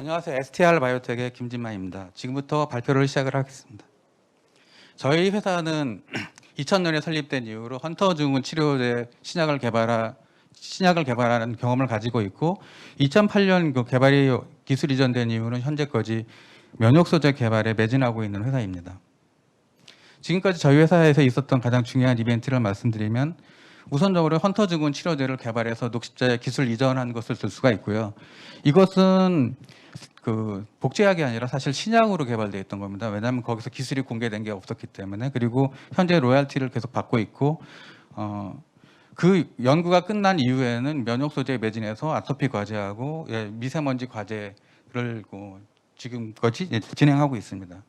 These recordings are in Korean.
안녕하세요. STR 바이오텍의 김진만입니다. 지금부터 발표를 시작을 하겠습니다. 저희 회사는 2000년에 설립된 이후로 헌터 증후군 치료제 신약을 개발하 신약을 개발하는 경험을 가지고 있고 2008년 그 개발이 기술 이전된 이후는 현재까지 면역 소재 개발에 매진하고 있는 회사입니다. 지금까지 저희 회사에서 있었던 가장 중요한 이벤트를 말씀드리면 우선적으로 헌터 증후군 치료제를 개발해서 녹십자에 기술 이전한 것을 들 수가 있고요. 이것은 그 복제약이 아니라 사실 신약으로 개발되어 있던 겁니다. 왜냐하면 거기서 기술이 공개된 게 없었기 때문에 그리고 현재 로얄티를 계속 받고 있고 어, 그 연구가 끝난 이후에는 면역 소재 매진해서 아토피 과제하고 예, 미세먼지 과제를 그 지금까지 예, 진행하고 있습니다.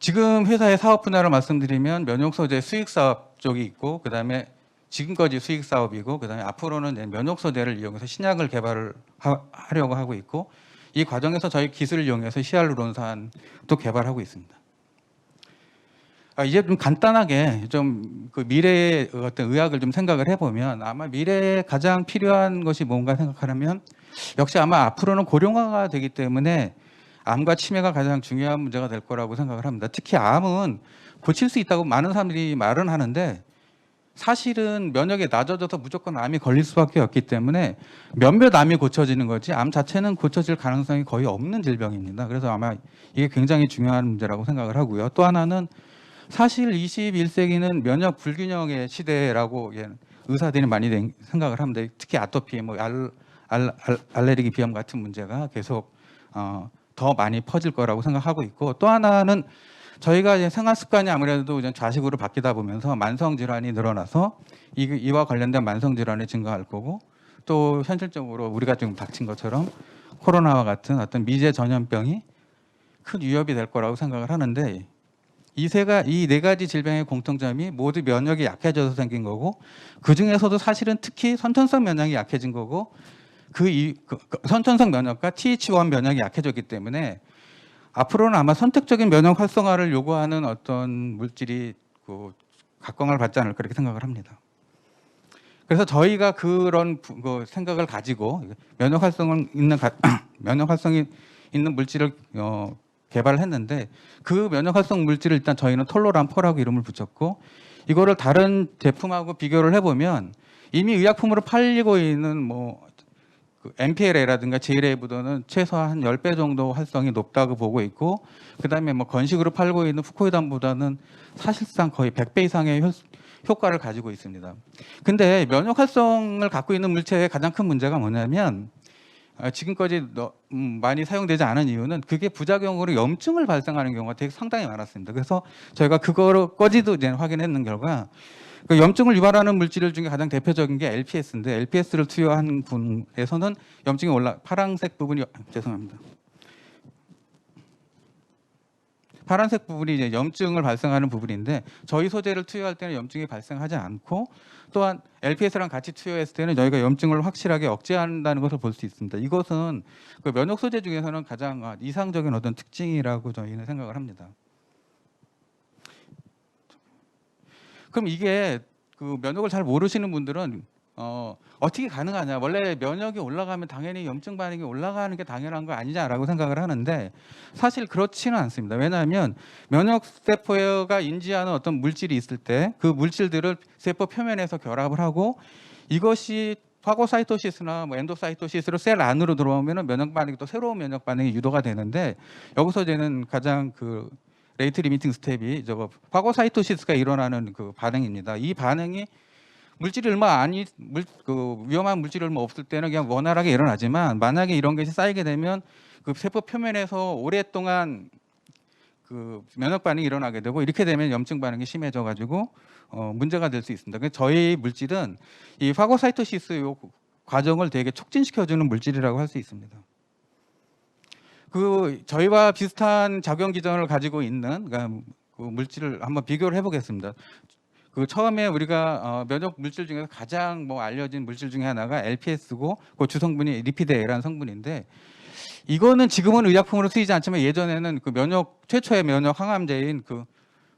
지금 회사의 사업 분야를 말씀드리면 면역 소재 수익 사업 쪽이 있고 그다음에 지금까지 수익 사업이고 그다음에 앞으로는 이제 면역 소재를 이용해서 신약을 개발을 하, 하려고 하고 있고 이 과정에서 저희 기술을 이용해서 히알루론산도 개발하고 있습니다. 아, 이제 좀 간단하게 좀 그 미래의 어떤 의학을 좀 생각을 해보면 아마 미래에 가장 필요한 것이 뭔가 생각하려면 역시 아마 앞으로는 고령화가 되기 때문에 암과 치매가 가장 중요한 문제가 될 거라고 생각을 합니다. 특히 암은 고칠 수 있다고 많은 사람들이 말은 하는데 사실은 면역이 낮아져서 무조건 암이 걸릴 수밖에 없기 때문에 몇몇 암이 고쳐지는 거지 암 자체는 고쳐질 가능성이 거의 없는 질병입니다. 그래서 아마 이게 굉장히 중요한 문제라고 생각을 하고요. 또 하나는 사실 21세기는 면역 불균형의 시대라고 예, 의사들이 많이 된- 생각을 합니다. 특히 아토피, 뭐 알, 알, 알, 알레르기 비염 같은 문제가 계속 어, 더 많이 퍼질 거라고 생각하고 있고 또 하나는 저희가 이제 생활 습관이 아무래도 이제 좌식으로 바뀌다 보면서 만성 질환이 늘어나서 이, 이와 관련된 만성 질환이 증가할 거고 또 현실적으로 우리가 지금 닥친 것처럼 코로나와 같은 어떤 미제 전염병이 큰 위협이 될 거라고 생각을 하는데 이 세가 이 네 가지 질병의 공통점이 모두 면역이 약해져서 생긴 거고 그 중에서도 사실은 특히 선천성 면역이 약해진 거고 그, 이, 그, 그 선천성 면역과 TH1 면역이 약해졌기 때문에 앞으로는 아마 선택적인 면역 활성화를 요구하는 어떤 물질이 그 각광을 받지 않을까 그렇게 생각을 합니다. 그래서 저희가 그런 부- 그 생각을 가지고 면역 활성은 있는 가- 면역 활성이 있는 물질을 어, 개발을 했는데 그 면역 활성 물질을 일단 저희는 톨로란포라고 이름을 붙였고 이거를 다른 제품하고 비교를 해보면 이미 의약품으로 팔리고 있는 뭐 그 MPLA라든가 JLA보다는 최소한 10배 정도 활성이 높다고 보고 있고 그다음에 뭐 건식으로 팔고 있는 fucoidan보다는 사실상 거의 100배 이상의 효, 효과를 가지고 있습니다. 근데 면역 활성을 갖고 있는 물체의 가장 큰 문제가 뭐냐면 아, 지금까지 너- 음, 많이 사용되지 않은 이유는 그게 부작용으로 염증을 발생하는 경우가 되게 상당히 많았습니다. 그래서 저희가 그거까지도 이제 확인했는 결과 그 염증을 유발하는 물질 중에 가장 대표적인 게 LPS인데 LPS를 투여한 분에서는 염증이 올라 파란색 부분이 아, 죄송합니다. 파란색 부분이 이제 염증을 발생하는 부분인데 저희 소재를 투여할 때는 염증이 발생하지 않고 또한 LPS랑 같이 투여했을 때는 저희가 염증을 확실하게 억제한다는 것을 볼 수 있습니다. 이것은 그 면역 소재 중에서는 가장 아, 이상적인 어떤 특징이라고 저희는 생각을 합니다. 그럼 이게 그 면역을 잘 모르시는 분들은 어, 어떻게 가능하냐? 원래 면역이 올라가면 당연히 염증 반응이 올라가는 게 당연한 거 아니냐라고 생각을 하는데 사실 그렇지는 않습니다. 왜냐하면 면역 세포가 인지하는 어떤 물질이 있을 때 그 물질들을 세포 표면에서 결합을 하고 이것이 파고사이토시스나 뭐 엔도사이토시스로 셀 안으로 들어오면은 면역 반응이 또 새로운 면역 반응이 유도가 되는데 여기서 저는 가장 그 레이트 리미팅 스텝이 저거 파고사이토시스가 일어나는 그 반응입니다. 이 반응이 물질이 얼마 아니 물, 그 위험한 물질이 얼마 없을 때는 그냥 원활하게 일어나지만 만약에 이런 것이 쌓이게 되면 그 세포 표면에서 오랫동안 그 면역 반응이 일어나게 되고 이렇게 되면 염증 반응이 심해져 가지고 어, 문제가 될 수 있습니다. 그래서 저희 물질은 이 파고사이토시스 요 과정을 되게 촉진시켜 주는 물질이라고 할 수 있습니다. 그 저희와 비슷한 작용 기전을 가지고 있는 그러니까 그 물질을 한번 비교를 해보겠습니다. 그 처음에 우리가 어, 면역 물질 중에서 가장 뭐 알려진 물질 중에 하나가 LPS고 그 주성분이 리피데라는 성분인데 이거는 지금은 의약품으로 쓰이지 않지만 예전에는 그 면역 최초의 면역 항암제인 그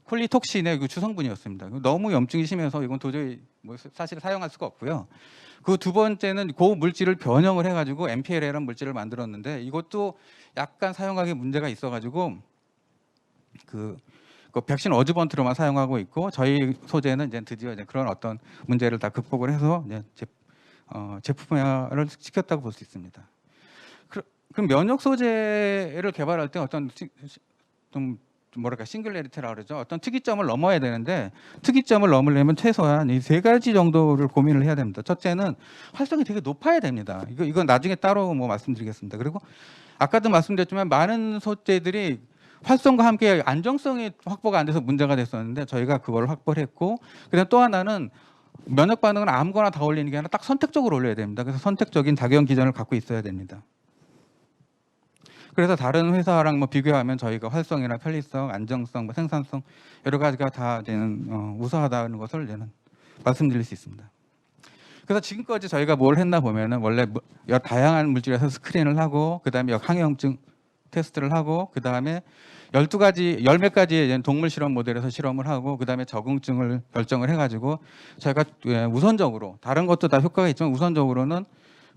콜리톡신의 그 주성분이었습니다. 너무 염증이 심해서 이건 도저히 뭐 사실 사용할 수가 없고요. 그 두 번째는 그 물질을 변형을 해가지고 MPL이라는 물질을 만들었는데 이것도 약간 사용하기 문제가 있어가지고 그, 그 백신 어즈번트로만 사용하고 있고 저희 소재는 이제 드디어 이제 그런 어떤 문제를 다 극복을 해서 이제 제, 어, 제품화를 시켰다고 볼 수 있습니다. 그, 그럼 면역 소재를 개발할 때 어떤 좀 뭐랄까 싱글레리티라 그러죠. 어떤 특이점을 넘어야 되는데 특이점을 넘으려면 최소한 이 세 가지 정도를 고민을 해야 됩니다. 첫째는 활성이 되게 높아야 됩니다. 이거 이건 나중에 따로 뭐 말씀드리겠습니다. 그리고 아까도 말씀드렸지만 많은 소재들이 활성과 함께 안정성이 확보가 안 돼서 문제가 됐었는데 저희가 그걸 확보를 했고 그다음 또 하나는 면역 반응은 아무거나 다 올리는 게 아니라 딱 선택적으로 올려야 됩니다. 그래서 선택적인 작용 기전을 갖고 있어야 됩니다. 그래서 다른 회사랑 뭐 비교하면 저희가 활성이나 편리성, 안정성, 뭐 생산성 여러 가지가 다 이제는 어, 우수하다는 것을 이제는 말씀드릴 수 있습니다. 그래서 지금까지 저희가 뭘 했나 보면은 원래 뭐 다양한 물질에서 스크린을 하고 그다음에 항염증 테스트를 하고 그다음에 12가지 열 몇 가지의 동물 실험 모델에서 실험을 하고 그다음에 적응증을 결정을 해 가지고 저희가 예, 우선적으로 다른 것도 다 효과가 있지만 우선적으로는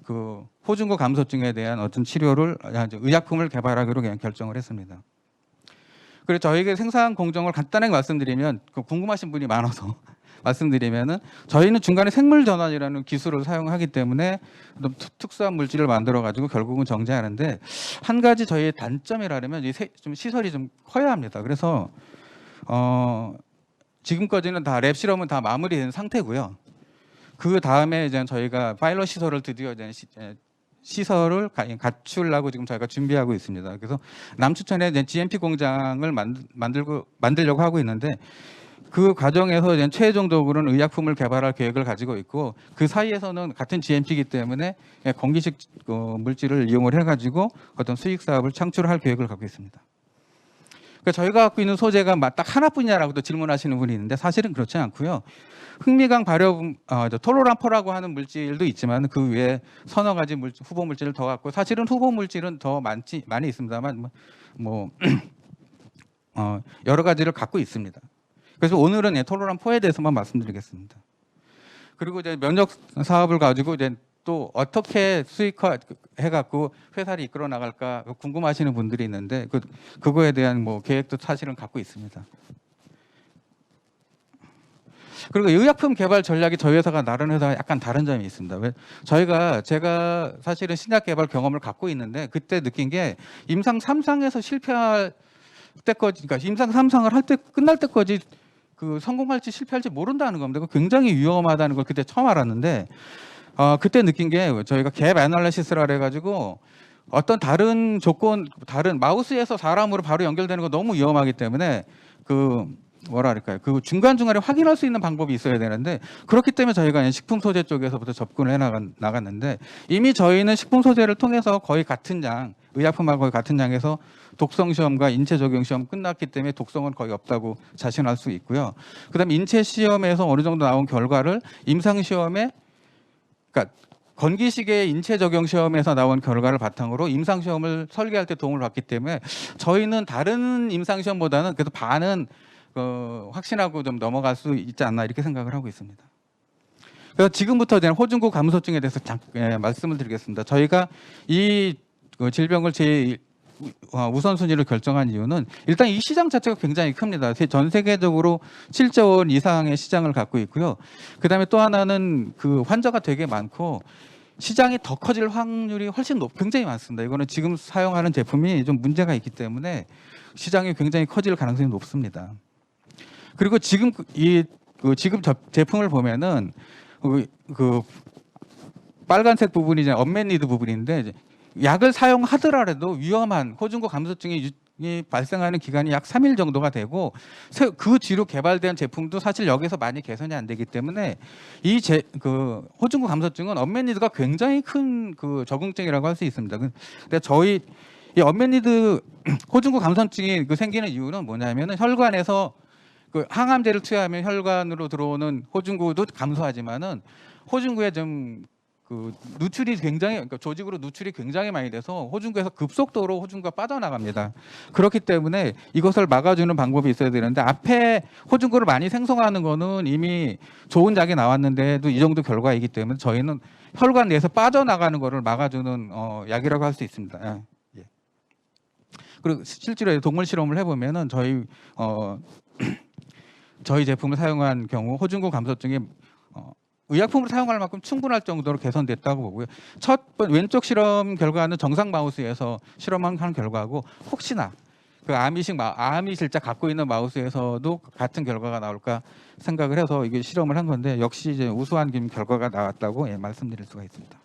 그 호중고 감소증에 대한 어떤 치료를 아, 의약품을 개발하기로 그냥 결정을 했습니다. 그리고 저희에게 생산 공정을 간단하게 말씀드리면 그 궁금하신 분이 많아서 말씀드리면은 저희는 중간에 생물 전환이라는 기술을 사용하기 때문에 특수한 물질을 만들어 가지고 결국은 정제하는데 한 가지 저희의 단점이라면 좀 시설이 좀 커야 합니다. 그래서 어 지금까지는 다 랩 실험은 다 마무리된 상태고요. 그 다음에 이제 저희가 파일럿 시설을 드디어 이제 시, 에, 시설을 가- 갖추려고 지금 저희가 준비하고 있습니다. 그래서 남추천에 이제 GMP 공장을 만, 만들고 만들려고 하고 있는데 그 과정에서 이제 최종적으로는 의약품을 개발할 계획을 가지고 있고 그 사이에서는 같은 GMP이기 때문에 예, 공기식 어, 물질을 이용을 해가지고 어떤 수익 사업을 창출할 계획을 갖고 있습니다. 그러니까 저희가 갖고 있는 소재가 막딱 하나뿐이냐라고도 질문하시는 분이 있는데 사실은 그렇지 않고요. 흥미강 발효 어, 저 톨로람포라고 하는 물질도 있지만 그 외에 서너 가지 물, 후보 물질을 더 갖고 사실은 후보 물질은 더 많지 많이 있습니다만 뭐, 뭐 어, 여러 가지를 갖고 있습니다. 그래서 오늘은 예, 톨로람포에 대해서만 말씀드리겠습니다. 그리고 이제 면역 사업을 가지고 이제 또 어떻게 수익화 해갖고 회사를 이끌어 나갈까 궁금하시는 분들이 있는데 그 그거에 대한 뭐 계획도 사실은 갖고 있습니다. 그리고 의약품 개발 전략이 저희 회사가 다른 회사와 약간 다른 점이 있습니다. 왜 저희가 제가 사실은 신약 개발 경험을 갖고 있는데 그때 느낀 게 임상 3상에서 실패할 때까지 그러니까 임상 3상을 할 때 끝날 때까지 그 성공할지 실패할지 모른다는 겁니다. 굉장히 위험하다는 걸 그때 처음 알았는데 어, 그때 느낀 게 저희가 갭 애널리시스라 그래가지고 어떤 다른 조건 다른 마우스에서 사람으로 바로 연결되는 거 너무 위험하기 때문에 그 뭐라 그럴까요? 그 중간 중간에 확인할 수 있는 방법이 있어야 되는데 그렇기 때문에 저희가 식품 소재 쪽에서부터 접근을 해 나갔는데 이미 저희는 식품 소재를 통해서 거의 같은 양 의약품하고 거의 같은 양에서 독성 시험과 인체 적용 시험 끝났기 때문에 독성은 거의 없다고 자신할 수 있고요. 그다음에 인체 시험에서 어느 정도 나온 결과를 임상 시험에 그러니까 건기식의 인체 적용 시험에서 나온 결과를 바탕으로 임상 시험을 설계할 때 도움을 받기 때문에 저희는 다른 임상 시험보다는 그래도 반은 어, 확신하고 좀 넘어갈 수 있지 않나 이렇게 생각을 하고 있습니다. 그래서 지금부터 이제 호중고 감소증에 대해서 잠, 예, 말씀을 드리겠습니다. 저희가 이그 질병을 제 어, 우선순위로 결정한 이유는 일단 이 시장 자체가 굉장히 큽니다. 세- 전 세계적으로 7조 원 이상의 시장을 갖고 있고요. 그다음에 또 하나는 그 환자가 되게 많고 시장이 더 커질 확률이 훨씬 높, 굉장히 많습니다. 이거는 지금 사용하는 제품이 좀 문제가 있기 때문에 시장이 굉장히 커질 가능성이 높습니다. 그리고 지금 그- 이그 지금 저- 제품을 보면은 그, 그 빨간색 부분이 이제 언맨니드 부분인데 약을 사용하더라도 위험한 호중고 감소증이 발생하는 기간이 약 3일 정도가 되고 새- 그 뒤로 개발된 제품도 사실 여기서 많이 개선이 안 되기 때문에 이 제 그 호중고 감소증은 언맨니드가 굉장히 큰 그 적응증이라고 할 수 있습니다. 그- 근데 저희 이 언맨니드 호중고 감소증이 그 생기는 이유는 뭐냐면은 혈관에서 그 항암제를 투여하면 혈관으로 들어오는 호중구도 감소하지만은 호중구에 좀 그 누출이 굉장히 그러니까 조직으로 누출이 굉장히 많이 돼서 호중구에서 급속도로 호중구가 빠져나갑니다. 그렇기 때문에 이것을 막아주는 방법이 있어야 되는데 앞에 호중구를 많이 생성하는 거는 이미 좋은 약이 나왔는데도 이 정도 결과이기 때문에 저희는 혈관 내에서 빠져나가는 거를 막아주는 어, 약이라고 할 수 있습니다. 예. 예. 그리고 시- 실제로 동물 실험을 해보면은 저희 어, 저희 제품을 사용한 경우 호중구 감소증이 어, 의약품으로 사용할 만큼 충분할 정도로 개선됐다고 보고요. 첫 번 왼쪽 실험 결과는 정상 마우스에서 실험한 결과고 혹시나 그 마, 아미 실자 갖고 있는 마우스에서도 같은 결과가 나올까 생각을 해서 이게 실험을 한 건데 역시 이제 우수한 김 결과가 나왔다고 예, 말씀드릴 수가 있습니다.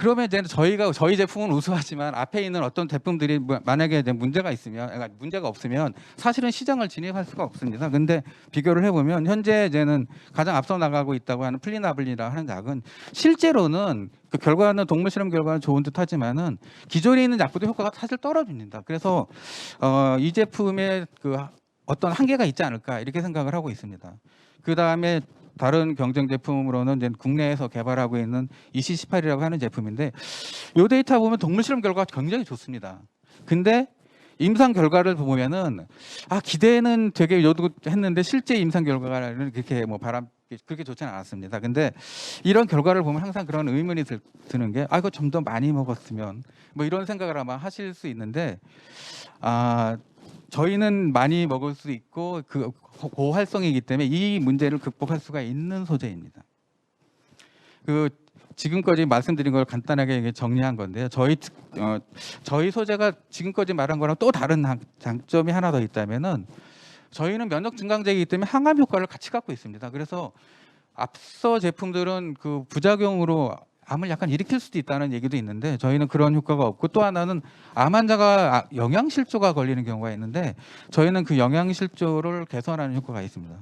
그러면 이제 저희가 저희 제품은 우수하지만 앞에 있는 어떤 제품들이 뭐- 만약에 문제가 있으면 그러니까 문제가 없으면 사실은 시장을 진입할 수가 없습니다. 근데 비교를 해보면 현재 이제는 가장 앞서 나가고 있다고 하는 플리나블리라 하는 약은 실제로는 그 결과는 동물 실험 결과는 좋은 듯하지만은 기존에 있는 약보다 효과가 사실 떨어집니다. 그래서 어, 이 제품에 그 어떤 한계가 있지 않을까 이렇게 생각을 하고 있습니다. 그 다음에 다른 경쟁 제품으로는 이제 국내에서 개발하고 있는 EC18이라고 하는 제품인데 이 데이터 보면 동물 실험 결과가 굉장히 좋습니다. 근데 임상 결과를 보면은 아 기대는 되게 요도 했는데 실제 임상 결과는 그렇게 뭐 바람 그렇게 좋지는 않았습니다. 근데 이런 결과를 보면 항상 그런 의문이 들, 드는 게 아 이거 좀 더 많이 먹었으면 뭐 이런 생각을 아마 하실 수 있는데 아 저희는 많이 먹을 수 있고 그 고활성이기 때문에 이 문제를 극복할 수가 있는 소재입니다. 그 지금까지 말씀드린 걸 간단하게 정리한 건데요. 저희 특- 어, 저희 소재가 지금까지 말한 거랑 또 다른 장- 장점이 하나 더 있다면은 저희는 면역 증강제이기 때문에 항암 효과를 같이 갖고 있습니다. 그래서 앞서 제품들은 그 부작용으로 암을 약간 일으킬 수도 있다는 얘기도 있는데 저희는 그런 효과가 없고 또 하나는 암 환자가 아- 영양실조가 걸리는 경우가 있는데 저희는 그 영양실조를 개선하는 효과가 있습니다.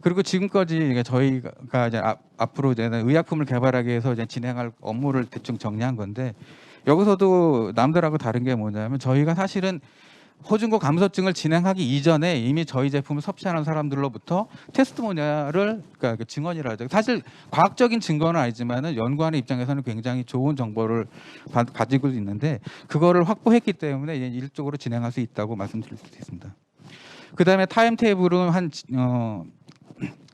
그리고 지금까지 저희가 이제 앞, 앞으로 이제 의약품을 개발하기 위해서 이제 진행할 업무를 대충 정리한 건데 여기서도 남들하고 다른 게 뭐냐면 저희가 사실은 호중고 감소증을 진행하기 이전에 이미 저희 제품을 섭취하는 사람들로부터 테스트모니아를 그러니까 그 증언이라 하죠. 사실 과학적인 증거는 아니지만은 연구하는 입장에서는 굉장히 좋은 정보를 가, 가지고 있는데 그거를 확보했기 때문에 일적으로 진행할 수 있다고 말씀드릴 수 있습니다. 그다음에 타임 테이블은 한 어,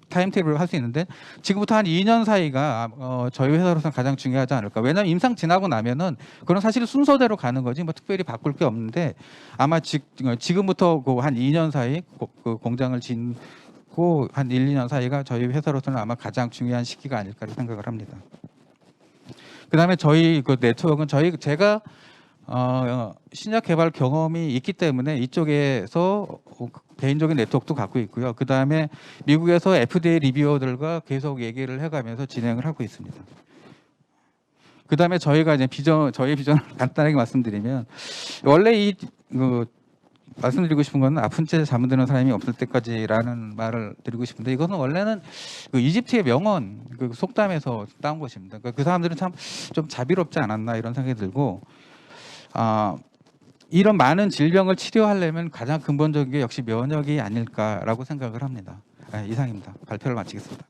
타임 테이블을 할 수 있는데 지금부터 한 2년 사이가 어, 저희 회사로서는 가장 중요하지 않을까. 왜냐하면 임상 지나고 나면은 그건 사실 순서대로 가는 거지 뭐 특별히 바꿀 게 없는데 아마 지, 어, 지금부터 그 한 2년 사이 고- 그 공장을 짓고 한 1, 2년 사이가 저희 회사로서는 아마 가장 중요한 시기가 아닐까 생각을 합니다. 그다음에 저희 그 네트워크는 저희 제가 어, 신약 개발 경험이 있기 때문에 이쪽에서 어, 개인적인 네트워크도 갖고 있고요. 그 다음에 미국에서 FDA 리뷰어들과 계속 얘기를 해가면서 진행을 하고 있습니다. 그 다음에 저희가 이제 비전, 저희 비전을 간단하게 말씀드리면 원래 이 그, 말씀드리고 싶은 거는 아픈 채 잠을 드는 사람이 없을 때까지라는 말을 드리고 싶은데 이것은 원래는 그 이집트의 명언 그 속담에서 따온 것입니다. 그러니까 그 사람들은 참 좀 자비롭지 않았나 이런 생각이 들고 아 이런 많은 질병을 치료하려면 가장 근본적인 게 역시 면역이 아닐까라고 생각을 합니다. 네, 이상입니다. 발표를 마치겠습니다.